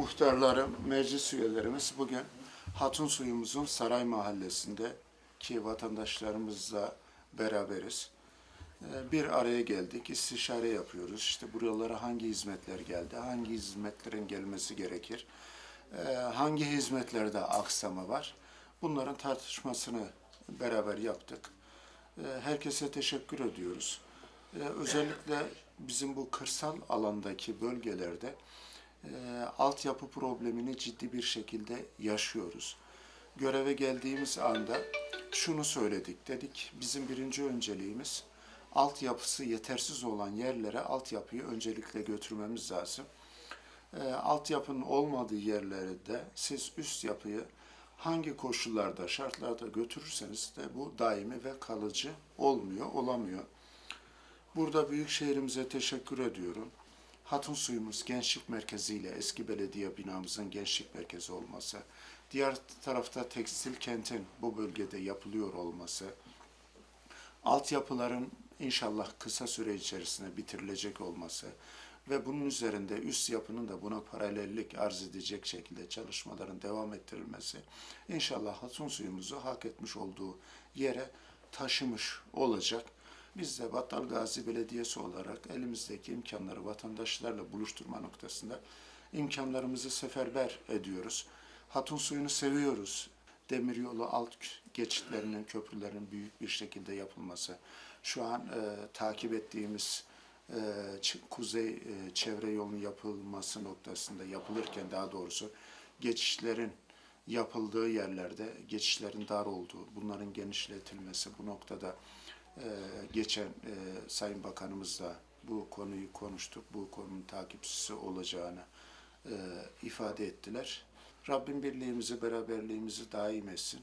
muhtarlarım, meclis üyelerimiz bugün Hatun Suyumuzun Saray Mahallesi'nde ki vatandaşlarımızla beraberiz. Ee, Bir araya geldik, istişare yapıyoruz. İşte buralara hangi hizmetler geldi, hangi hizmetlerin gelmesi gerekir, ee, hangi hizmetlerde aksama var. Bunların tartışmasını beraber yaptık. Ee, Herkese teşekkür ediyoruz. Özellikle bizim bu kırsal alandaki bölgelerde e, altyapı problemini ciddi bir şekilde yaşıyoruz. Göreve geldiğimiz anda şunu söyledik. Dedik bizim birinci önceliğimiz altyapısı yetersiz olan yerlere altyapıyı öncelikle götürmemiz lazım. E, altyapının olmadığı yerlerde siz üst yapıyı hangi koşullarda, şartlarda götürürseniz de bu daimi ve kalıcı olmuyor, olamıyor. Burada büyük şehrimize teşekkür ediyorum. Hatun Suyumuz Gençlik Merkezi ile eski belediye binamızın gençlik merkezi olması, diğer tarafta tekstil kentin bu bölgede yapılıyor olması, altyapıların inşallah kısa süre içerisinde bitirilecek olması ve bunun üzerinde üst yapının da buna paralellik arz edecek şekilde çalışmaların devam ettirilmesi inşallah Hatun Suyumuzu hak etmiş olduğu yere taşımış olacak. Biz de Battal Gazi Belediyesi olarak elimizdeki imkanları vatandaşlarla buluşturma noktasında imkanlarımızı seferber ediyoruz. Hatun suyunu seviyoruz. Demiryolu alt geçitlerinin, köprülerin büyük bir şekilde yapılması. Şu an e, takip ettiğimiz e, kuzey e, çevre yolunun yapılması noktasında yapılırken daha doğrusu geçişlerin yapıldığı yerlerde geçişlerin dar olduğu, bunların genişletilmesi bu noktada e, geçen e, Sayın Bakanımızla bu konuyu konuştuk. Bu konunun takipçisi olacağını e, ifade ettiler. Rabbim birliğimizi, beraberliğimizi daim etsin.